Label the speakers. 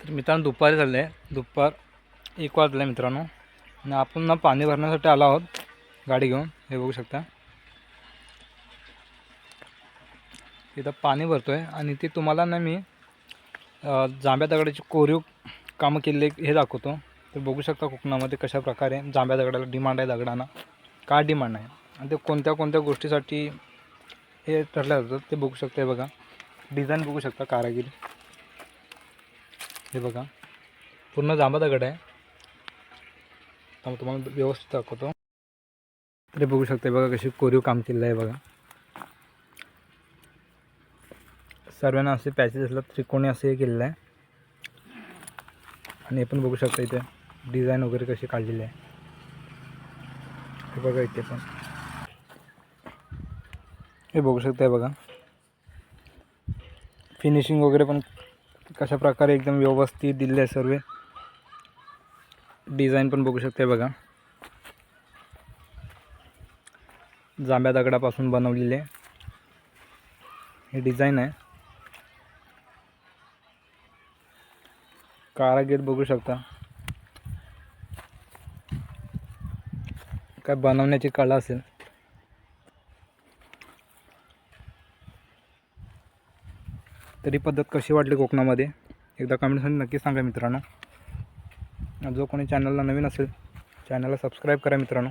Speaker 1: तर मित्रांनो दुपारी झाले दुपार एक वाजला आहे मित्रांनो. आणि आपण ना पाणी भरण्यासाठी आलो आहोत. गाडी घेऊन. हे बघू शकता. इथं पाणी भरतो आहे आणि ते तुम्हाला ना मी जांब्या जांभ्या दगडाची कोरीव कामं केलेले हे दाखवतो. तर बघू शकता कोकणामध्ये कशा प्रकारे जांभ्या दगडाला डिमांड आहे दगडांना. का डिमांड आहे? आणि ते कोणत्या कोणत्या गोष्टीसाठी हे ठरलं जातं ते बघू शकता. बघा. डिझाईन बघू शकता कारागिरी. हे बघा. पूर्ण जांबा दगड आहे. तर तुम्हाला व्यवस्थित दाखवतो. तरी बघू शकता बघा कशी कोरीव काम केलेलं आहे बघा. सर्वांना असे पॅचेस असला त्रिकोणी असं हे केलेलं आहे. आणि हे पण बघू शकता इथे डिझाईन वगैरे कशी काढलेली आहे. हे बघा इथे पण. हे बघू शकता बघा. फिनिशिंग वगैरे पण कशा प्रकारे एकदम व्यवस्थित दिले आहे सर्व. डिझाईन पण बघू शकते बघा. जांभ्या दगडापासून बनवलेले. हे डिझाईन आहे. कारागीर बघू शकता. काय बनवण्याची कला असेल. तरी पद्धत कशी वाटली कोकणामध्ये? एकदा कमेंटमध्ये नक्की सांगा मित्रांनो. जो कोणी चॅनलला नवीन असेल चॅनलला सबस्क्राईब करा मित्रांनो.